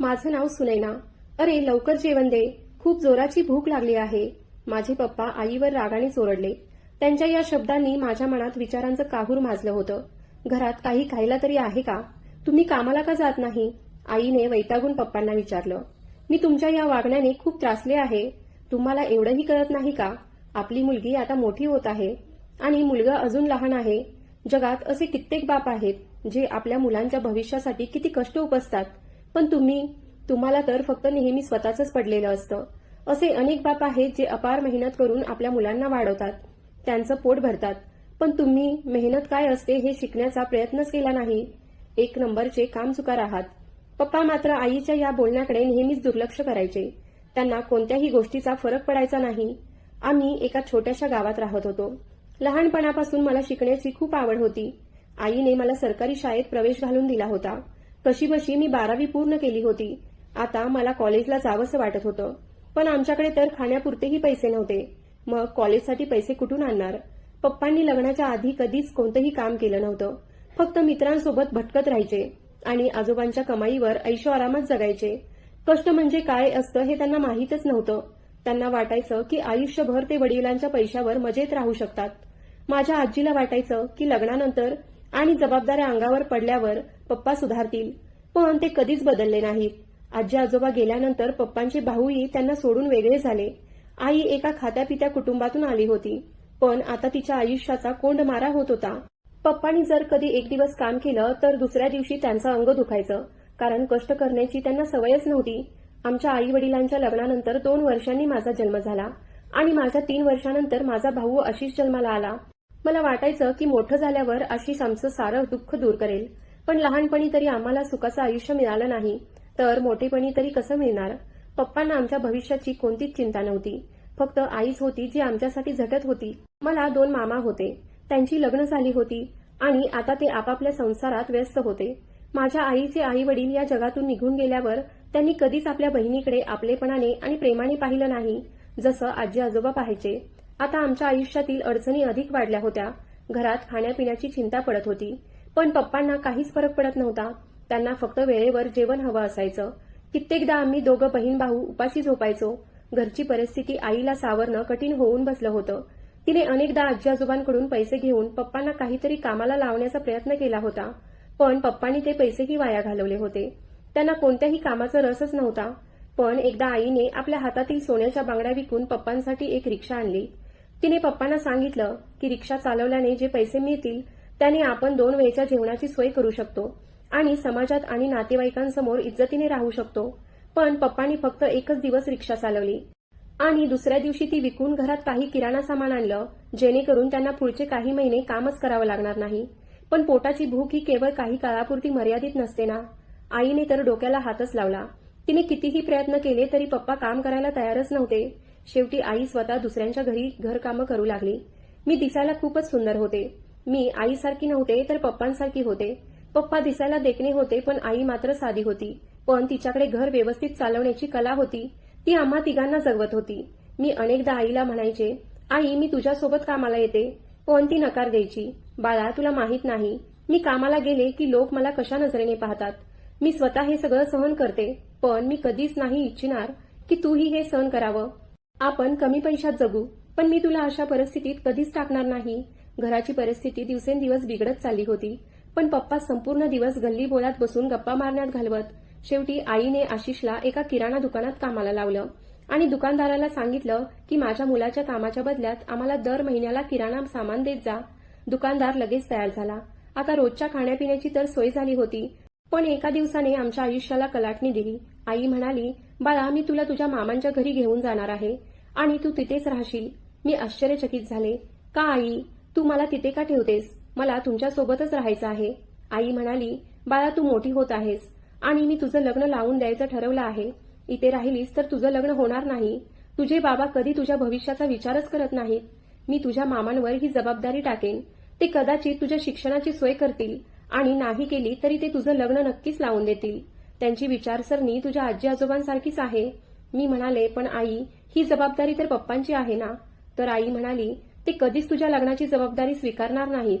माझं नाव सुनैना. अरे लवकर जेवण दे. खूप जोराची भूक लागली आहे. माझे पप्पा आईवर रागाने चोरडले. त्यांच्या या शब्दांनी माझ्या मनात विचारांचं काहूर माजलं होतं. घरात काही खायला तरी आहे का? तुम्ही कामाला का जात नाही? आईने वैतागून पप्पांना विचारलं. मी तुमच्या या वागण्याने खूप त्रासले आहे. तुम्हाला एवढंही कळत नाही का? आपली मुलगी आता मोठी होत आहे. आणि मुलगा अजून लहान आहे. जगात असे कित्येक बाप आहेत जे आपल्या मुलांच्या भविष्यासाठी किती कष्ट उपसतात. पण तुम्ही तुम्हाला तर फक्त नेहमी स्वतःच पडलेलं असतं. असे अनेक बाप आहेत जे अपार मेहनत करून आपल्या मुलांना वाढवतात. त्यांचं पोट भरतात. पण तुम्ही मेहनत काय असते हे शिकण्याचा प्रयत्नच केला नाही. एक नंबरचे काम चुकार आहात पप्पा मात्र आईच्या या बोलण्याकडे नेहमीच दुर्लक्ष करायचे. त्यांना कोणत्याही गोष्टीचा फरक पडायचा नाही. आम्ही एका छोट्याशा गावात राहत होतो. लहानपणापासून मला शिकण्याची खूप आवड होती. आईने मला सरकारी शाळेत प्रवेश घालून दिला होता. कशीबशी मी बारावी पूर्ण केली होती. आता मला कॉलेजला जावंसं वाटत होतं. पण आमच्याकडे तर खाण्यापुरतेही पैसे नव्हते. मग कॉलेजसाठी पैसे कुठून आणणार? पप्पांनी लग्नाच्या आधी कधीच कोणतंही काम केलं नव्हतं. फक्त मित्रांसोबत भटकत राहायचे आणि आजोबांच्या कमाईवर ऐशो आरामात जगायचे. कष्ट म्हणजे काय असतं हे त्यांना माहीतच नव्हतं. त्यांना वाटायचं की आयुष्यभर ते वडिलांच्या पैशावर मजेत राहू शकतात. माझ्या आजीला वाटायचं की लग्नानंतर आणि जबाबदाऱ्या अंगावर पडल्यावर पप्पा सुधारतील. पण ते कधीच बदलले नाहीत. आजी आजोबा गेल्यानंतर पप्पांचे भाऊही त्यांना सोडून वेगळे झाले. आई एका खात्यापित्या कुटुंबातून आली होती. पण आता तिच्या आयुष्याचा कोंड मारा होत होता. पप्पांनी जर कधी एक दिवस काम केलं तर दुसऱ्या दिवशी त्यांचं अंग दुखायचं. कारण कष्ट करण्याची त्यांना सवयच नव्हती. आमच्या आई वडिलांच्या लग्नानंतर दोन वर्षांनी माझा जन्म झाला. आणि माझ्या तीन वर्षानंतर माझा भाऊ आशिष जन्माला आला. मला वाटायचं की मोठं झाल्यावर आशिष आमचं सारं दुःख दूर करेल. पण लहानपणी तरी आम्हाला सुखाचं आयुष्य मिळालं नाही. तर मोठेपणी तरी कसं मिळणार? पप्पांना आमच्या भविष्याची कोणतीच चिंता नव्हती. फक्त आईच होती जी आमच्यासाठी झटत होती. मला दोन मामा होते. त्यांची लग्न झाली होती आणि आता ते आपापल्या संसारात व्यस्त होते. माझ्या आईचे आई वडील या जगातून निघून गेल्यावर त्यांनी कधीच आपल्या बहिणीकडे आपलेपणाने आणि प्रेमाने पाहिलं नाही जसं आजी आजोबा पाहायचे. आता आमच्या आयुष्यातील अडचणी अधिक वाढल्या होत्या. घरात खाण्यापिण्याची चिंता पडत होती. पण पप्पांना काहीच फरक पडत नव्हता. त्यांना फक्त वेळेवर जेवण हवं असायचं. कित्येकदा आम्ही दोघं बहीण भाऊ उपाशी झोपायचो. घरची परिस्थिती आईला सावरणं कठीण होऊन बसलं होतं. तिने अनेकदा आजी आजोबांकडून पैसे घेऊन पप्पांना काहीतरी कामाला लावण्याचा प्रयत्न केला होता. पण पप्पांनी ते पैसेही वाया घालवले होते. त्यांना कोणत्याही कामाचा रसच नव्हता. पण एकदा आईने आपल्या हातातील सोन्याच्या बांगड्या विकून पप्पांसाठी एक रिक्षा आणली. तिने पप्पांना सांगितलं की रिक्षा चालवल्याने जे पैसे मिळतील त्याने आपण दोन वेळच्या जेवणाची सोय करू शकतो आणि समाजात आणि नातेवाईकांसमोर इज्जतीने राहू शकतो. पण पप्पांनी फक्त एकच दिवस रिक्षा चालवली. आणि दुसऱ्या दिवशी ती विकून घरात काही किराणा सामान आणलं जेणेकरून त्यांना पुढचे काही महिने कामच करावं लागणार नाही. पण पोटाची भूक ही केवळ काही काळापुरती मर्यादित नसते ना. आईने तर डोक्याला हातच लावला. तिने कितीही प्रयत्न केले तरी पप्पा काम करायला तयारच नव्हते. शेवटी आई स्वतः दुसऱ्यांच्या घरी घरकामं करू लागली. मी दिसायला खूपच सुंदर होते. मी आईसारखी नव्हते तर पप्पांसारखी होते. पप्पा दिसायला देखणे होते पण आई मात्र साधी होती. पण तिच्याकडे घर व्यवस्थित चालवण्याची कला होती. ती आम्हा तिघांना जगवत होती. मी अनेकदा आईला म्हणायचे आई मी तुझ्यासोबत कामाला येते. पण ती नकार द्यायची बाळा तुला माहीत नाही. मी कामाला गेले की लोक मला कशा नजरेने पाहतात? मी स्वतः हे सगळं सहन करते पण मी कधीच नाही इच्छिणार की तूही हे सहन करावं. आपण कमी पैशात जगू पण मी तुला अशा परिस्थितीत कधीच टाकणार नाही. घराची परिस्थिती दिवसेंदिवस बिघडत चालली होती पण पप्पा संपूर्ण दिवस गल्ली बोळात बसून गप्पा मारण्यात घालवत. शेवटी आईने आशिषला एका किराणा दुकानात कामाला लावलं आणि दुकानदाराला सांगितलं की माझ्या मुलाच्या कामाच्या बदल्यात आम्हाला दर महिन्याला किराणा सामान देत जा. दुकानदार लगेच तयार झाला. आता रोजच्या खाण्यापिण्याची तर सोय झाली होती पण एका दिवसाने आमच्या आयुष्याला कलाटणी दिली. आई म्हणाली बाळा मी तुला तुझ्या मामांच्या घरी घेऊन जाणार आहे आणि तू तिथेच राहशील. मी आश्चर्यचकित झाले. का आई? तू मला तिथे का ठेवतेस? मला तुमच्यासोबतच राहायचं आहे. आई म्हणाली बाळा तू मोठी होत आहेस आणि मी तुझं लग्न लावून द्यायचं ठरवलं आहे. इथे राहिलीस तर तुझं लग्न होणार नाही. तुझे बाबा कधी तुझ्या भविष्याचा विचारच करत नाहीत. मी तुझ्या मामांवर ही जबाबदारी टाकेन. ते कदाचित तुझ्या शिक्षणाची सोय करतील. आणि नाही केली तरी ते तुझं लग्न नक्कीच लावून देतील. त्यांची विचारसरणी तुझ्या आजी आजोबांसारखीच आहे. मी म्हणाले पण आई ही जबाबदारी तर पप्पांची आहे ना? तर आई म्हणाली ते कधीच तुझ्या लग्नाची जबाबदारी स्वीकारणार नाहीत.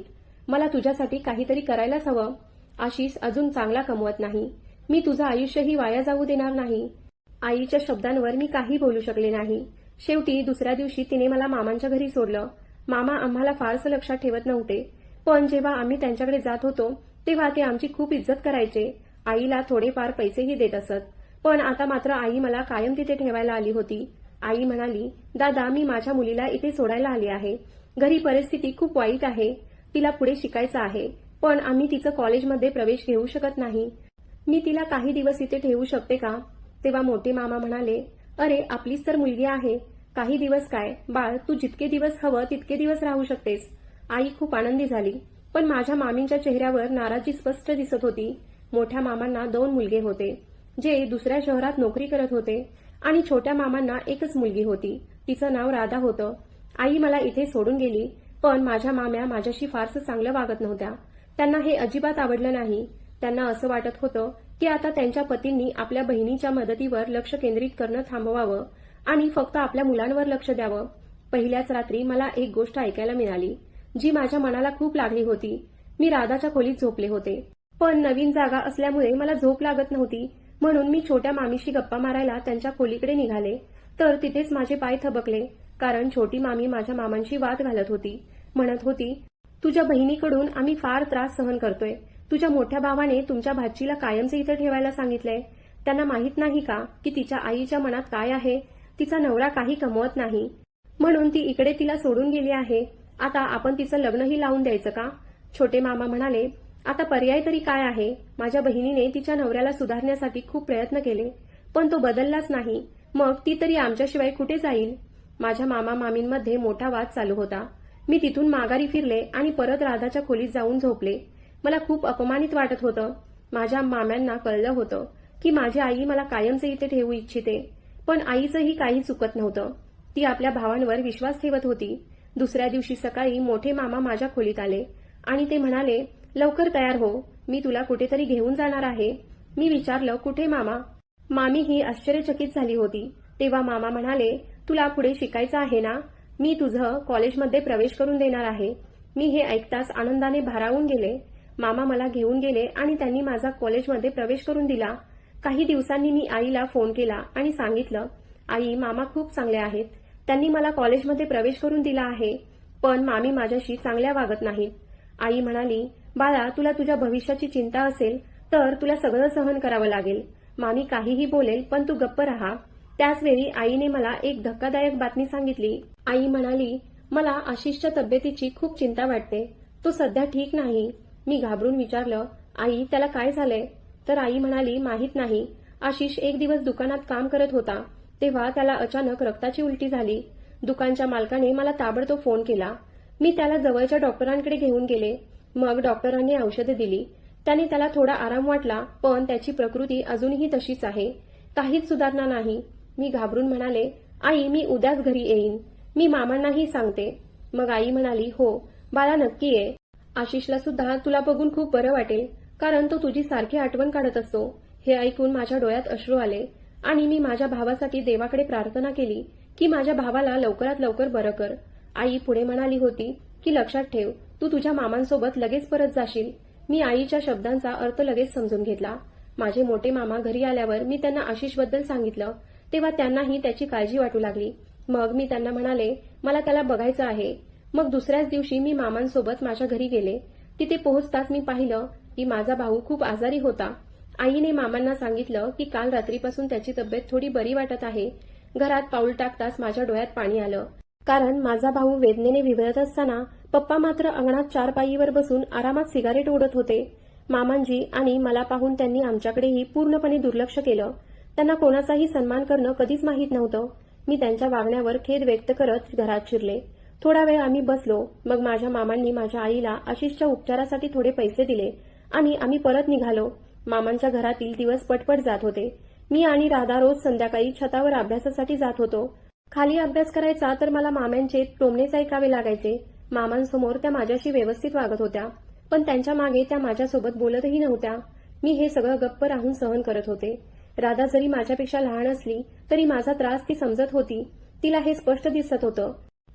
मला तुझ्यासाठी काहीतरी करायलाच हवं. आशिष अजून चांगला कमवत नाही. मी तुझं आयुष्यही वाया जाऊ देणार नाही. आईच्या शब्दांवर मी काही बोलू शकले नाही. शेवटी दुसऱ्या दिवशी तिने मला मामांच्या घरी सोडलं. मामा आम्हाला फारसं लक्षात ठेवत नव्हते. पण जेव्हा आम्ही त्यांच्याकडे जात होतो तेव्हा ते आमची खूप इज्जत करायचे. आईला थोडेफार पैसेही देत असत. पण आता मात्र आई मला कायम तिथे ठेवायला आली होती. आई म्हणाली दादा मी माझ्या मुलीला इथे सोडायला आली आहे. घरी परिस्थिती खूप वाईट आहे. तिला पुढे शिकायचं आहे. पण आम्ही तिचं कॉलेजमध्ये प्रवेश घेऊ शकत नाही. मी तिला काही दिवस इथे ठेवू शकते का? तेव्हा मोठे मामा म्हणाले अरे आपलीच तर मुलगी आहे. काही दिवस काय? बाळ तू जितके दिवस हवं तितके दिवस राहू शकतेस. आई खूप आनंदी झाली. पण माझ्या मामींच्या चेहऱ्यावर नाराजी स्पष्ट दिसत होती. मोठ्या मामांना दोन मुलगे होते जे दुसऱ्या शहरात नोकरी करत होते आणि छोट्या मामांना एकच मुलगी होती. तिचं नाव राधा होतं. आई मला इथे सोडून गेली पण माझ्या माम्या माझ्याशी फारसं चांगलं वागत नव्हत्या. त्यांना हे अजिबात आवडलं नाही. त्यांना असं वाटत होतं की आता त्यांच्या पतींनी आपल्या बहिणीच्या मदतीवर लक्ष केंद्रित करणं थांबवावं आणि फक्त आपल्या मुलांवर लक्ष द्यावं. पहिल्याच रात्री मला एक गोष्ट ऐकायला मिळाली. जी माझ्या मनाला खूप लागली होती. मी राधाच्या खोलीत झोपले होते. पण नवीन जागा असल्यामुळे मला झोप लागत नव्हती. म्हणून मी छोट्या मामीशी गप्पा मारायला त्यांच्या खोलीकडे निघाले. तर तिथेच माझे पाय थबकले कारण छोटी मामी माझ्या मामांशी वाद घालत होती. म्हणत होती तुझ्या बहिणीकडून आम्ही फार त्रास सहन करतोय. तुझ्या मोठ्या भावाने तुमच्या भाचीला कायमचे इथे ठेवायला सांगितलंय. त्यांना माहीत नाही का की तिच्या आईच्या मनात काय आहे? तिचा नवरा काही कमवत नाही. म्हणून ती इकडे तिला सोडून गेली आहे. आता आपण तिचं लग्नही लावून द्यायचं का? छोटे मामा म्हणाले आता पर्याय तरी काय आहे? माझ्या बहिणीने तिच्या नवऱ्याला सुधारण्यासाठी खूप प्रयत्न केले पण तो बदललाच नाही. मग ती तरी आमच्याशिवाय कुठे जाईल? माझ्या मामा मामींमध्ये मोठा वाद चालू होता. मी तिथून माघारी फिरले आणि परत राधाच्या खोलीत जाऊन झोपले. मला खूप अपमानित वाटत होतं. माझ्या माम्यांना कळलं होतं की माझी आई मला कायमचे इथे ठेवू इच्छिते पण आईचंही काही चुकत नव्हतं. ती आपल्या भावांवर विश्वास ठेवत होती. दुसऱ्या दिवशी सकाळी मोठे मामा माझ्या खोलीत आले आणि ते म्हणाले लवकर तयार हो मी तुला कुठेतरी घेऊन जाणार आहे. मी विचारलं कुठे मामा? मामी ही आश्चर्यचकित झाली होती. तेव्हा मामा म्हणाले तुला पुढे शिकायचं आहे ना? मी तुझं कॉलेजमध्ये प्रवेश करून देणार आहे. मी हे ऐकताच आनंदाने भारावून गेले. मामा मला घेऊन गेले आणि त्यांनी माझा कॉलेजमध्ये प्रवेश करून दिला. काही दिवसांनी मी आईला फोन केला आणि सांगितलं आई मामा खूप चांगले आहेत. त्यांनी मला कॉलेजमध्ये प्रवेश करून दिला आहे पण मामी माझ्याशी चांगल्या वागत नाहीत. आई म्हणाली बाळा तुला तुझ्या भविष्याची चिंता असेल तर तुला सगळं सहन करावं लागेल. मामी काहीही बोलेल पण तू गप्प राहा. त्याचवेळी आईने मला एक धक्कादायक बातमी सांगितली. आई म्हणाली मला आशिषच्या तब्येतीची खूप चिंता वाटते. तो सध्या ठीक नाही. मी घाबरून विचारलं आई त्याला काय झालंय? तर आई म्हणाली माहीत नाही. आशिष एक दिवस दुकानात काम करत होता. तेव्हा त्याला अचानक रक्ताची उलटी झाली. दुकानच्या मालकाने मला ताबडतोब फोन केला. मी त्याला जवळच्या डॉक्टरांकडे घेऊन गेले. मग डॉक्टरांनी औषधे दिली. त्याने त्याला थोडा आराम वाटला पण त्याची प्रकृती अजूनही तशीच आहे. काहीच सुधारणा नाही. मी घाबरून म्हणाले आई मी उद्याच घरी येईन. मी मामांनाही सांगते. मग आई म्हणाली हो बाळा नक्की ये. आशिषला सुद्धा तुला बघून खूप बरं वाटेल कारण तो तुझी सारखी आठवण काढत असतो. हे ऐकून माझ्या डोळ्यात अश्रू आले. आणि मी माझ्या भावासाठी देवाकडे प्रार्थना केली की माझ्या भावाला लवकरात लवकर बरं कर. आई पुढे म्हणाली होती की लक्षात ठेव तू तुझ्या मामांसोबत लगेच परत जाशील. मी आईच्या शब्दांचा अर्थ लगेच समजून घेतला. माझे मोठे मामा घरी आल्यावर मी त्यांना आशिषबद्दल सांगितलं. तेव्हा त्यांनाही त्याची काळजी वाटू लागली. मग मी त्यांना म्हणाले मला त्याला बघायचं आहे. मग दुसऱ्याच दिवशी मी मामांसोबत माझ्या घरी गेले. तिथे पोहोचताच मी पाहिलं की माझा भाऊ खूप आजारी होता. आईने मामांना सांगितलं की काल रात्रीपासून त्याची तब्येत थोडी बरी वाटत आहे. घरात पाऊल टाकताच माझ्या डोळ्यात पाणी आलं. कारण माझा भाऊ वेदनेने विवरत असताना पप्पा मात्र अंगणात चार पायीवर बसून आरामात सिगारेट ओढत होते. मामांजी आणि मला पाहून त्यांनी आमच्याकडेही पूर्णपणे दुर्लक्ष केलं. त्यांना कोणाचाही सन्मान करणं कधीच माहीत नव्हतं. मी त्यांच्या वागण्यावर खेद व्यक्त करत घरात शिरले. थोडा वेळ आम्ही बसलो. मग माझ्या मामांनी माझ्या आईला आशिषच्या उपचारासाठी थोडे पैसे दिले आणि आम्ही परत निघालो. मामांच्या घरातील दिवस पटपट जात होते. मी आणि राधा रोज संध्याकाळी छतावर अभ्यासासाठी जात होतो. खाली अभ्यास करायचा तर मला मामांचे टोमणेच ऐकावे लागायचे. मामांसमोर त्या माझ्याशी व्यवस्थित वागत होत्या. पण त्यांच्या मागे त्या माझ्यासोबत बोलतही नव्हत्या. मी हे सगळं गप्प राहून सहन करत होते. राधा जरी माझ्यापेक्षा लहान असली तरी माझा त्रास ती समजत होती. तिला हे स्पष्ट दिसत होतं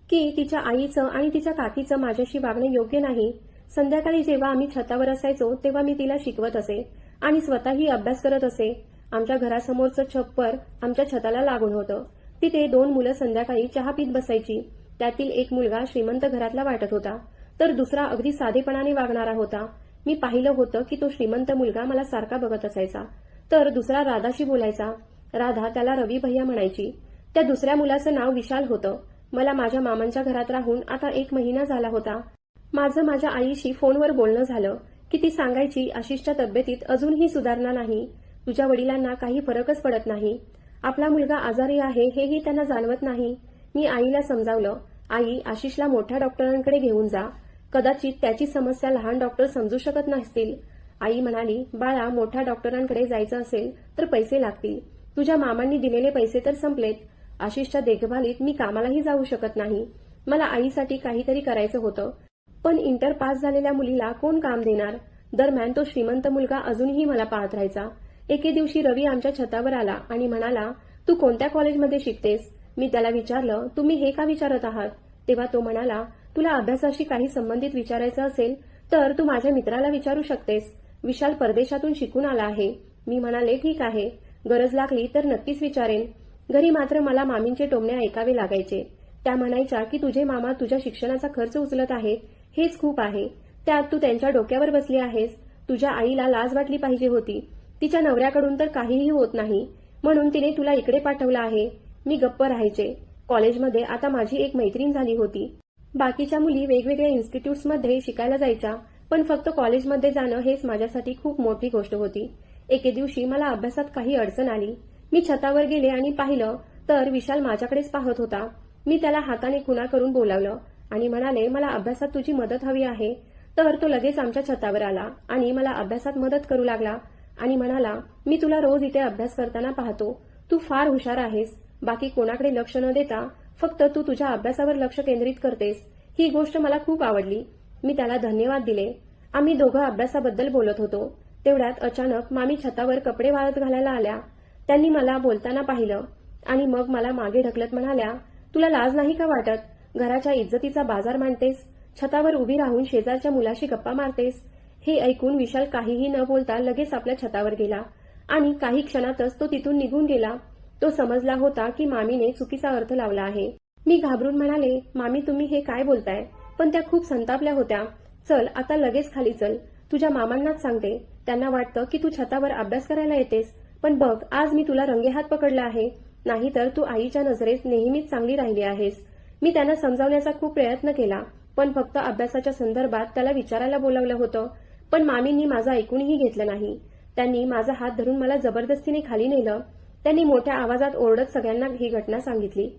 की तिच्या आईचं आणि तिच्या काकीचं माझ्याशी वागणं योग्य नाही. संध्याकाळी जेव्हा आम्ही छतावर असायचो तेव्हा मी तिला शिकवत असे. आणि स्वतःही अभ्यास करत असे. आमच्या घरासमोरचं छप्पर आमच्या छताला लागून होतं. तिथे दोन मुलं संध्याकाळी चहा पीत बसायची. त्यातील एक मुलगा श्रीमंत घरातला वाटत होता. तर दुसरा अगदी साधेपणाने वागणारा होता. मी पाहिलं होतं की तो श्रीमंत मुलगा मला सारखा बघत असायचा. तर दुसरा राधाशी बोलायचा. राधा त्याला रवी भैया म्हणायची. त्या दुसऱ्या मुलाचं नाव विशाल होतं. मला माझ्या मामांच्या घरात राहून आता एक महिना झाला होता. माझं माझ्या आईशी फोनवर बोलणं झालं. की ती सांगायची आशिषच्या तब्येतीत अजूनही सुधारणा नाही. तुझ्या वडिलांना काही फरकच पडत नाही. आपला मुलगा आजारी आहे हेही त्यांना जाणवत नाही. मी आईला समजावलं आई आशिषला मोठ्या डॉक्टरांकडे घेऊन जा. कदाचित त्याची समस्या लहान डॉक्टर समजू शकत नसतील. आई म्हणाली बाळा मोठ्या डॉक्टरांकडे जायचं असेल तर पैसे लागतील. तुझ्या मामांनी दिलेले पैसे तर संपलेत. आशिषच्या देखभालीत मी कामालाही जाऊ शकत नाही. मला आईसाठी काहीतरी करायचं होतं. पण इंटर पास झालेल्या मुलीला कोण काम देणार? दरम्यान तो श्रीमंत मुलगा अजूनही मला पाहत राहायचा. एके दिवशी रवी आमच्या छतावर आला आणि म्हणाला तू कोणत्या कॉलेजमध्ये शिकतेस? मी त्याला विचारलं तुम्ही हे का विचारत आहात? तेव्हा तो म्हणाला तुला अभ्यासाशी काही संबंधित विचारायचं असेल तर तू माझ्या मित्राला विचारू शकतेस. विशाल परदेशातून शिकून आला आहे. मी म्हणाले ठीक आहे. गरज लागली तर नक्कीच विचारेन. घरी मात्र मला मामींचे टोमणे ऐकावे लागायचे. त्या म्हणायच्या की तुझे मामा तुझ्या शिक्षणाचा खर्च उचलत आहेत. हेच खूप आहे. त्यात तू त्यांच्या डोक्यावर बसली आहेस. तुझ्या आईला लाज वाटली पाहिजे होती. तिच्या नवऱ्याकडून तर काहीही होत नाही. म्हणून तिने तुला इकडे पाठवलं आहे. मी गप्प राहायचे. कॉलेजमध्ये आता माझी एक मैत्रीण झाली होती. बाकीच्या मुली वेगवेगळ्या इन्स्टिट्यूट्समध्ये शिकायला जायच्या पण फक्त कॉलेजमध्ये जाणं हेच माझ्यासाठी खूप मोठी गोष्ट होती. एके दिवशी मला अभ्यासात काही अडचण आली. मी छतावर गेले आणि पाहिलं तर विशाल माझ्याकडेच पाहत होता. मी त्याला हाताने खुना करून बोलावलं. आणि म्हणाले मला अभ्यासात तुझी मदत हवी आहे. तर तो लगेच आमच्या छतावर आला आणि मला अभ्यासात मदत करू लागला. आणि म्हणाला मी तुला रोज इथे अभ्यास करताना पाहतो. तू फार हुशार आहेस. बाकी कोणाकडे लक्ष न देता फक्त तू तुझ्या अभ्यासावर लक्ष केंद्रित करतेस. ही गोष्ट मला खूप आवडली. मी त्याला धन्यवाद दिले. आम्ही दोघं अभ्यासाबद्दल बोलत होतो. तेवढ्यात अचानक मामी छतावर कपडे वाळत घालायला आल्या. त्यांनी मला बोलताना पाहिलं आणि मग मला मागे ढकलत म्हणाल्या तुला लाज नाही का वाटत? घराच्या इज्जतीचा बाजार मांडतेस छतावर उभी राहून शेजारच्या मुलाशी गप्पा मारतेस हे ऐकून विशाल काहीही न बोलता लगेच आपल्या छतावर गेला. आणि काही क्षणातच तो तिथून निघून गेला. तो समजला होता की मामीने चुकीचा अर्थ लावला आहे. मी घाबरून म्हणाले मामी तुम्ही हे काय बोलताय? पण त्या खूप संतापल्या होत्या. चल आता लगेच खाली चल. तुझ्या मामांनाच सांगते. त्यांना वाटतं की तू छतावर अभ्यास करायला येतेस. पण बघ आज मी तुला रंगेहात पकडला आहे. नाहीतर तू आईच्या नजरेत नेहमीच चांगली राहिली आहेस. मी त्यांना समजावण्याचा खूप प्रयत्न केला पण फक्त अभ्यासाच्या संदर्भात त्याला विचारायला बोलावलं होतं. पण मामींनी माझं ऐकूनही घेतलं नाही. त्यांनी माझा हात धरून मला जबरदस्तीने खाली नेलं. त्यांनी मोठ्या आवाजात ओरडत सगळ्यांना ही घटना सांगितली.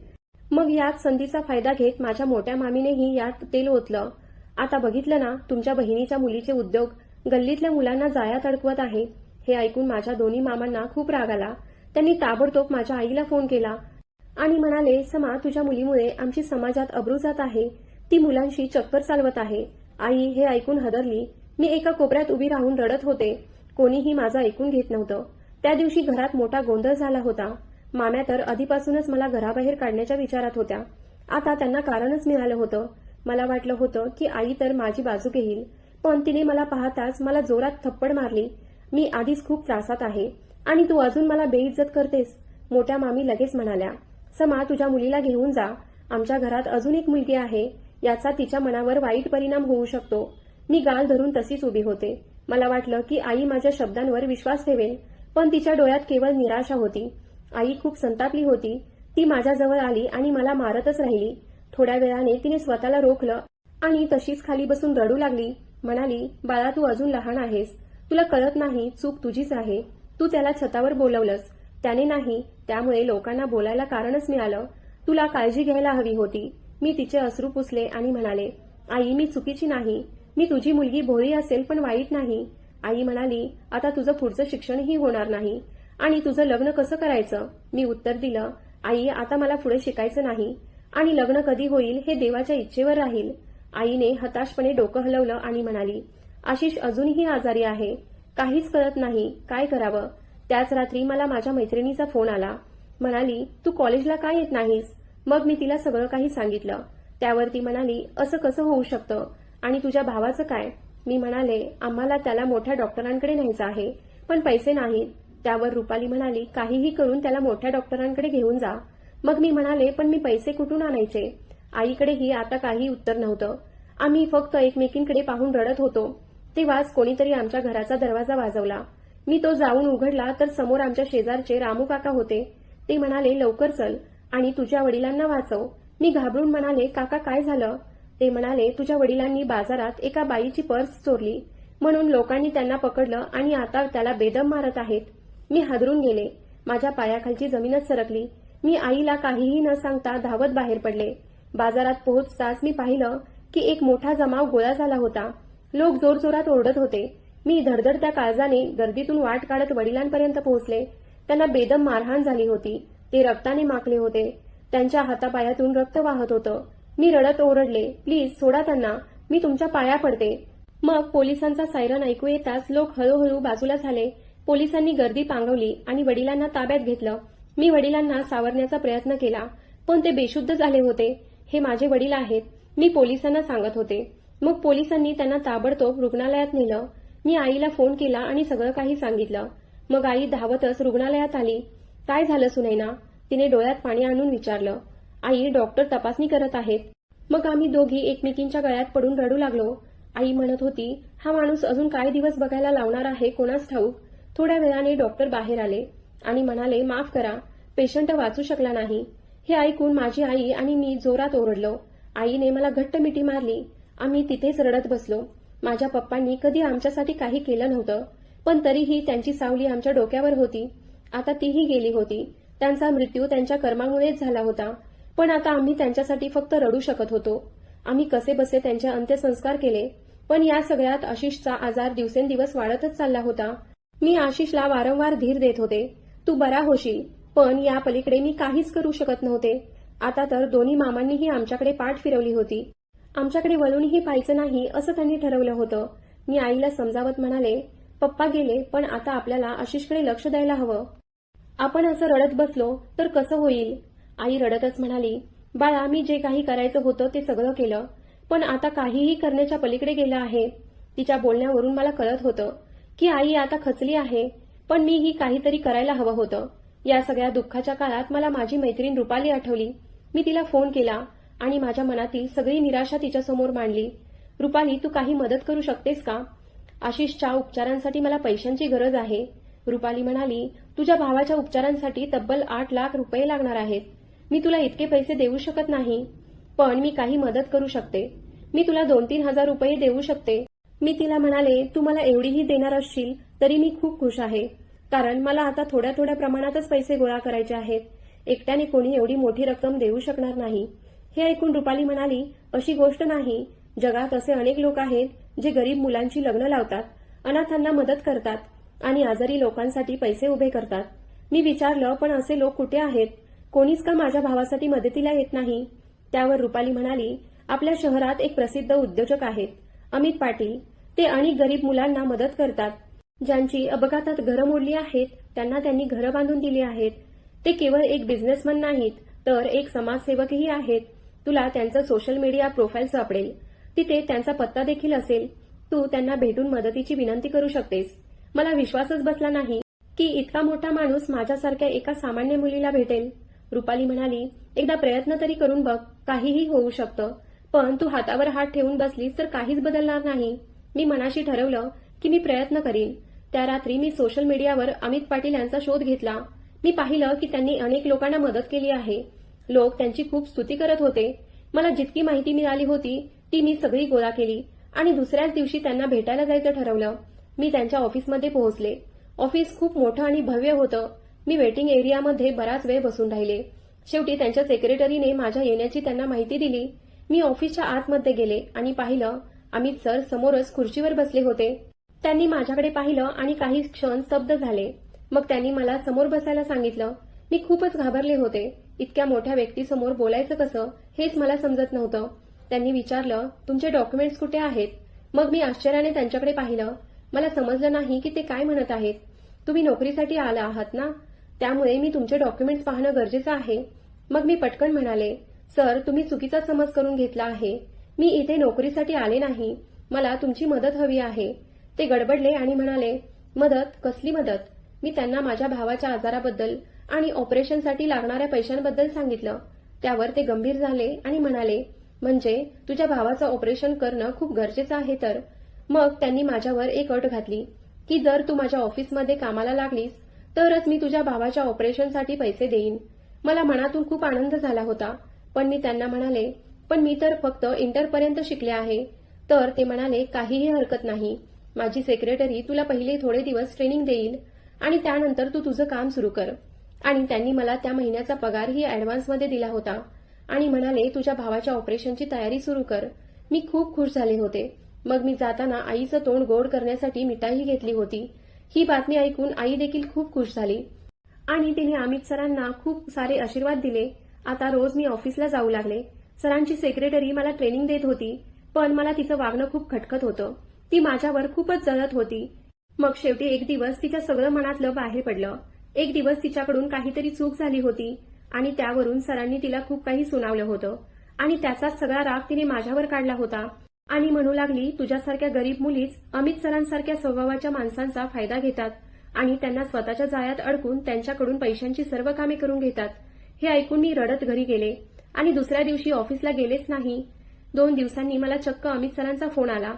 मग यात संधीचा फायदा घेत माझ्या मोठ्या मामीनेही यात तेल ओतलं. आता बघितलं ना तुमच्या बहिणीच्या मुलीचे उद्योग गल्लीतल्या मुलांना जायात अडकवत आहे. हे ऐकून माझ्या दोन्ही मामांना खूप राग आला. त्यांनी ताबडतोब माझ्या आईला फोन केला. आणि म्हणाले समा तुझ्या मुलीमुळे आमची समाजात अब्रू जात आहे. ती मुलांशी चक्कर चालवत आहे. आई हे ऐकून हदरली. मी एका कोपऱ्यात उभी राहून रडत होते. कोणीही माझं ऐकून घेत नव्हतं. त्या दिवशी घरात मोठा गोंधळ झाला होता. माम्या तर आधीपासूनच मला घराबाहेर काढण्याच्या विचारात होत्या. आता त्यांना कारणच मिळालं होतं. मला वाटलं होतं की आई तर माझी बाजू घेईल. पण तिने मला पाहताच मला जोरात थप्पड मारली. मी आधीच खूप त्रासात आहे. आणि तू अजून मला बेइज्जत करतेस मोठ्या मामी लगेच म्हणाल्या. समा तुझ्या मुलीला घेऊन जा. आमच्या घरात अजून एक मुलगी आहे. याचा तिच्या मनावर वाईट परिणाम होऊ शकतो. मी गाल धरून तशीच उभी होते. मला वाटलं की आई माझ्या शब्दांवर विश्वास ठेवेल पण तिच्या डोळ्यात केवळ निराशा होती. आई खूप संतापली होती. ती माझ्याजवळ आली आणि मला मारतच राहिली. थोड्या वेळाने तिने स्वतःला रोखलं आणि तशीच खाली बसून रडू लागली. म्हणाली बाळा तू अजून लहान आहेस. तुला कळत नाही चूक तुझीच आहे. तू त्याला छतावर बोलवलंस. त्याने नाही त्यामुळे लोकांना बोलायला कारणच मिळालं. तुला काळजी घ्यायला हवी होती. मी तिचे अश्रू पुसले आणि म्हणाले आई मी चुकीची नाही. मी तुझी मुलगी भोळी असेल पण वाईट नाही. आई म्हणाली आता तुझं पुढचं शिक्षणही होणार नाही. आणि तुझं लग्न कसं करायचं? मी उत्तर दिलं आई आता मला पुढे शिकायचं नाही. आणि लग्न कधी होईल हे देवाच्या इच्छेवर राहील. आईने हताशपणे डोकं हलवलं आणि म्हणाली आशिष अजूनही आजारी आहे. काहीच कळत नाही. काय करावं? त्याच रात्री मला माझ्या मैत्रिणीचा फोन आला. म्हणाली तू कॉलेजला काय येत नाहीस? मग मी तिला सगळं काही सांगितलं. त्यावर ती म्हणाली असं कसं होऊ शकतं? आणि तुझ्या भावाचं काय? मी म्हणाले आम्हाला त्याला मोठ्या डॉक्टरांकडे न्यायचं आहे पण पैसे नाहीत. त्यावर रुपाली म्हणाली काहीही करून त्याला मोठ्या डॉक्टरांकडे घेऊन जा. मग मी म्हणाले पण मी पैसे कुठून आणायचे? आईकडेही आता काही उत्तर नव्हतं. आम्ही फक्त एकमेकींकडे पाहून रडत होतो. तेव्हाच कोणीतरी आमच्या घराचा दरवाजा वाजवला. मी तो जाऊन उघडला तर समोर आमच्या शेजारचे रामू काका होते. ते म्हणाले लवकर चल आणि तुझ्या वडिलांना वाचव. मी घाबरून म्हणाले काका काय झालं? ते म्हणाले तुझ्या वडिलांनी बाजारात एका बाईची पर्स चोरली. म्हणून लोकांनी त्यांना पकडलं आणि आता त्याला बेदम मारत आहेत. मी हादरून गेले. माझ्या पायाखालची जमीनच सरकली. मी आईला काहीही न सांगता धावत बाहेर पडले. बाजारात पोहोचताच मी पाहिलं की एक मोठा जमाव गोळा झाला होता. लोक जोरजोरात ओरडत होते. मी धडधडत्या काळजाने गर्दीतून वाट काढत वडिलांपर्यंत पोहोचले. त्यांना बेदम मारहाण झाली होती. ते रक्ताने माखले होते. त्यांच्या हातापायातून रक्त वाहत होतं. मी रडत ओरडले प्लीज सोडा त्यांना. मी तुमच्या पाया पडते. मग पोलिसांचा सायरन ऐकू येताच लोक हळूहळू बाजूला झाले. पोलिसांनी गर्दी पांगवली आणि वडिलांना ताब्यात घेतलं. मी वडिलांना सावरण्याचा प्रयत्न केला पण ते बेशुद्ध झाले होते. हे माझे वडील आहेत मी पोलिसांना सांगत होते. मग पोलिसांनी त्यांना ताबडतोब रुग्णालयात नेलं. मी आईला फोन केला आणि सगळं काही सांगितलं. मग आई धावतच रुग्णालयात आली. काय झालं सुनैना? तिने डोळ्यात पाणी आणून विचारलं. आई डॉक्टर तपासणी करत आहेत. मग आम्ही दोघी एकमेकींच्या गळ्यात पडून रडू लागलो. आई म्हणत होती हा माणूस अजून काय दिवस बघायला लावणार आहे कोणास ठाऊक? थोड्या वेळाने डॉक्टर बाहेर आले आणि म्हणाले माफ करा पेशंट वाचू शकला नाही. हे ऐकून माझी आई आणि मी जोरात ओरडलो. आईने मला घट्ट मिठी मारली. आम्ही तिथेच रडत बसलो. माझ्या पप्पांनी कधी आमच्यासाठी काही केलं नव्हतं पण तरीही त्यांची सावली आमच्या डोक्यावर होती. आता तीही गेली होती. त्यांचा मृत्यू त्यांच्या कर्मामुळेच झाला होता. पण आता आम्ही त्यांच्यासाठी फक्त रडू शकत होतो. आम्ही कसे बसे त्यांचे अंत्यसंस्कार केले पण या सगळ्यात आशिषचा आजार दिवसेंदिवस वाढतच चालला होता. मी आशिषला वारंवार धीर देत होते. तू बरा होशील पण या पलीकडे मी काहीच करू शकत नव्हते. आता तर दोन्ही मामांनीही आमच्याकडे पाठ फिरवली होती. आमच्याकडे वळूनही पाहायचं नाही असं त्यांनी ठरवलं होतं. मी आईला समजावत म्हणाले पप्पा गेले पण आता आपल्याला आशिषकडे लक्ष द्यायला हवं. आपण असं रडत बसलो तर कसं होईल? आई रडतच म्हणाली बाळा मी जे काही करायचं होतं ते सगळं केलं पण आता काहीही करण्याच्या पलीकडे गेलं आहे. तिच्या बोलण्यावरून मला कळत होतं की आई आता खचली आहे पण मी ही काहीतरी करायला हवं होतं. या सगळ्या दुःखाच्या काळात मला माझी मैत्रीण रुपाली आठवली. मी तिला फोन केला आणि माझ्या मनातील सगळी निराशा तिच्यासमोर मांडली. रुपाली तू काही मदत करू शकतेस का? आशिषच्या उपचारांसाठी मला पैशांची गरज आहे. रुपाली म्हणाली तुझ्या भावाच्या उपचारांसाठी तब्बल आठ लाख रुपये लागणार आहेत. मी तुला इतके पैसे देऊ शकत नाही. पण मी काही मदत करू शकते. मी तुला दोन तीन हजार रुपये देऊ शकते. मी तिला म्हणाले तू मला एवढीही देणार असशील तरी मी खूप खुश आहे. कारण मला आता थोड्या थोड्या प्रमाणातच पैसे गोळा करायचे आहेत. एकट्याने कोणी एवढी मोठी रक्कम देऊ शकणार नाही. हे ऐकून रुपाली म्हणाली अशी गोष्ट नाही. जगात असे अनेक लोक आहेत जे गरीब मुलांची लग्न लावतात अनाथांना मदत करतात आणि आजारी लोकांसाठी पैसे उभे करतात. मी विचारलं पण असे लोक कुठे आहेत? कोणीच का माझ्या भावासाठी मदतीला येत नाही? त्यावर रुपाली म्हणाली आपल्या शहरात एक प्रसिद्ध उद्योजक आहेत अमित पाटील. ते अनेक गरीब मुलांना मदत करतात. ज्यांची अपघातात घरं मोडली आहेत त्यांना त्यांनी घरं बांधून दिली आहेत. ते केवळ एक बिझनेसमन नाहीत तर एक समाजसेवकही आहेत. तुला त्यांचं सोशल मीडिया प्रोफाईल सापडेल. तिथे त्यांचा पत्ता देखील असेल. तू त्यांना भेटून मदतीची विनंती करू शकतेस. मला विश्वासच बसला नाही की इतका मोठा माणूस माझ्यासारख्या एका सामान्य मुलीला भेटेल. रुपाली म्हणाली एकदा प्रयत्न तरी करून बघ काहीही होऊ शकतं. पण तू हातावर हात ठेवून बसलीस तर काहीच बदलणार नाही. मी मनाशी ठरवलं की मी प्रयत्न करीन. त्या रात्री मी सोशल मीडियावर अमित पाटील यांचा शोध घेतला. मी पाहिलं की त्यांनी अनेक लोकांना मदत केली आहे. लोक त्यांची खूप स्तुती करत होते. मला जितकी माहिती मिळाली होती ती मी सगळी गोळा केली आणि दुसऱ्याच दिवशी त्यांना भेटायला जायचं ठरवलं. मी त्यांच्या ऑफिसमध्ये पोहोचले. ऑफिस खूप मोठं आणि भव्य होतं. मी वेटिंग एरियामध्ये बराच वेळ बसून राहिले. शेवटी त्यांच्या सेक्रेटरीने माझ्या येण्याची त्यांना माहिती दिली. मी ऑफिसच्या आतमध्ये गेले आणि पाहिलं अमित सर समोरच खुर्चीवर बसले होते. त्यांनी माझ्याकडे पाहिलं आणि काही क्षण स्तब्ध झाले. मग त्यांनी मला समोर बसायला सांगितलं. मी खूपच घाबरले होते. इतक्या मोठ्या व्यक्तीसमोर बोलायचं कसं हेच मला समजत नव्हतं. त्यांनी विचारलं तुमचे डॉक्युमेंट्स कुठे आहेत? मग मी आश्चर्याने त्यांच्याकडे पाहिलं. मला समजलं नाही की ते काय म्हणत आहेत. तुम्ही नोकरीसाठी आला आहात ना? त्यामुळे मी तुमचे डॉक्युमेंट्स पाहणं गरजेचं आहे. मग मी पटकन म्हणाले सर तुम्ही चुकीचा समज करून घेतला आहे. मी इथे नोकरीसाठी आले नाही. मला तुमची मदत हवी आहे. ते गडबडले आणि म्हणाले मदत? कसली मदत? मी त्यांना माझ्या भावाच्या आजाराबद्दल आणि ऑपरेशनसाठी लागणाऱ्या पैशांबद्दल सांगितलं. त्यावर ते गंभीर झाले आणि म्हणाले म्हणजे तुझ्या भावाचं ऑपरेशन करणं खूप गरजेचं आहे तर. मग त्यांनी माझ्यावर एक अट घातली की जर तू माझ्या ऑफिसमध्ये कामाला लागलीस तरच मी तुझ्या भावाच्या ऑपरेशनसाठी पैसे देईन. मला मनातून खूप आनंद झाला होता पण मी त्यांना म्हणाले पण मी तर फक्त इंटरपर्यंत शिकले आहे. तर ते म्हणाले काहीही हरकत नाही. माझी सेक्रेटरी तुला पहिले थोडे दिवस ट्रेनिंग देईल आणि त्यानंतर तू तुझं काम सुरू कर. आणि त्यांनी मला त्या महिन्याचा पगारही ऍडव्हान्समध्ये दिला होता. आणि म्हणाले तुझ्या भावाच्या ऑपरेशनची तयारी सुरू कर. मी खूप खुश झाले होते. मग मी जाताना आईचं तोंड गोड करण्यासाठी मिठाई घेतली होती. ही बातमी ऐकून आई देखील खूप खुश झाली. आणि तिने अमित सरांना खूप सारे आशीर्वाद दिले. आता रोज मी ऑफिसला जाऊ लागले. सरांची सेक्रेटरी मला ट्रेनिंग देत होती पण मला तिचं वागणं खूप खटखत होतं. ती माझ्यावर खूपच जळत होती. मग शेवटी एक दिवस तिच्या सगळं मनातलं बाहेर पडलं. एक दिवस तिच्याकडून काहीतरी चूक झाली होती आणि त्यावरून सरांनी तिला खूप काही सुनावलं होतं. आणि त्याचाच सगळा राग तिने माझ्यावर काढला होता. आणि म्हणू लागली तुझ्यासारख्या गरीब मुलीच अमित सरांसारख्या स्वभावाच्या माणसांचा फायदा घेतात आणि त्यांना स्वतःच्या जाळ्यात अडकून त्यांच्याकडून पैशांची सर्व कामे करून घेतात. हे ऐकून मी रडत घरी गेले. आणि दुसऱ्या दिवशी ऑफिसला गेलेच नाही. दोन दिवसांनी मला चक्क अमित सरांचा फोन आला.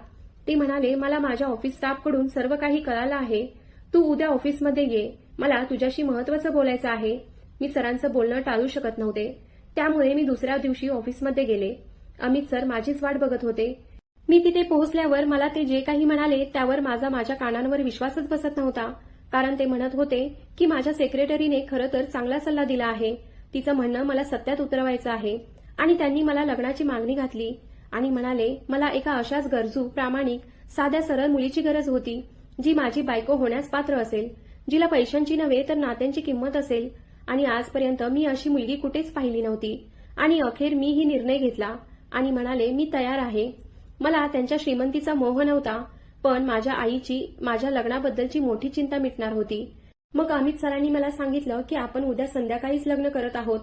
ते म्हणाले मला माझ्या ऑफिस स्टाफकडून सर्व काही कळालं आहे. तू उद्या ऑफिसमध्ये ये. मला तुझ्याशी महत्वाचं बोलायचं आहे. मी सरांचं बोलणं टाळू शकत नव्हते. त्यामुळे मी दुसऱ्या दिवशी ऑफिसमध्ये गेले. अमित सर माझीच वाट बघत होते. मी तिथे पोहोचल्यावर मला ते जे काही म्हणाले त्यावर माझा माझ्या कानांवर विश्वासच बसत नव्हता. कारण ते म्हणत होते की माझ्या सेक्रेटरीने खरं तर चांगला सल्ला दिला आहे. तिचं म्हणणं मला सत्यात उतरवायचं आहे. आणि त्यांनी मला लग्नाची मागणी घातली. आणि म्हणाले मला एका अशाच गरजू प्रामाणिक साध्या सरळ मुलीची गरज होती जी माझी बायको होण्यास पात्र असेल. जिला पैशांची नव्हे तर नात्यांची किंमत असेल. आणि आजपर्यंत मी अशी मुलगी कुठेच पाहिली नव्हती. आणि अखेर मी ही निर्णय घेतला. आणि म्हणाले मी तयार आहे. मला त्यांच्या श्रीमंतीचा मोह नव्हता पण माझ्या आईची माझ्या लग्नाबद्दलची मोठी चिंता मिटणार होती. मग अमित सरांनी मला सांगितलं की आपण उद्या संध्याकाळीच लग्न करत आहोत.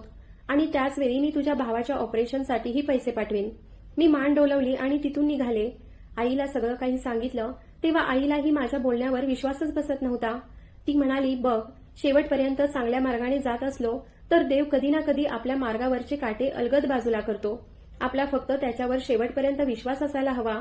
आणि त्याच वेळी मी तुझ्या भावाच्या ऑपरेशनसाठीही पैसे पाठवेन. मी मान डोलवली आणि तिथून निघाले. आईला सगळं काही सांगितलं तेव्हा आईलाही माझ्या बोलण्यावर विश्वासच बसत नव्हता. ती म्हणाली बघ शेवटपर्यंत चांगल्या मार्गाने जात असलो तर देव कधी ना कधी आपल्या मार्गावरचे काटे अलगद बाजूला करतो. आपला फक्त त्याच्यावर शेवटपर्यंत विश्वास असायला हवा.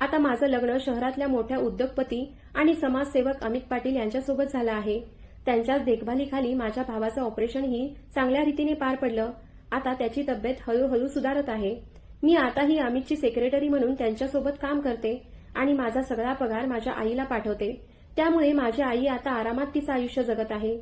आता माझं लग्न शहरातल्या मोठ्या उद्योगपती आणि समाजसेवक अमित पाटील यांच्यासोबत झालं आहे. त्यांच्याच देखभालीखाली माझ्या भावाचं ऑपरेशनही चांगल्या रीतीने पार पडलं. आता त्याची तब्येत हळूहळू सुधारत आहे. मी आताही अमितची सेक्रेटरी म्हणून त्यांच्यासोबत काम करते आणि माझा सगळा पगार माझ्या आईला पाठवते. त्यामुळे माझी आई आता आरामात तिचं आयुष्य जगत आहे.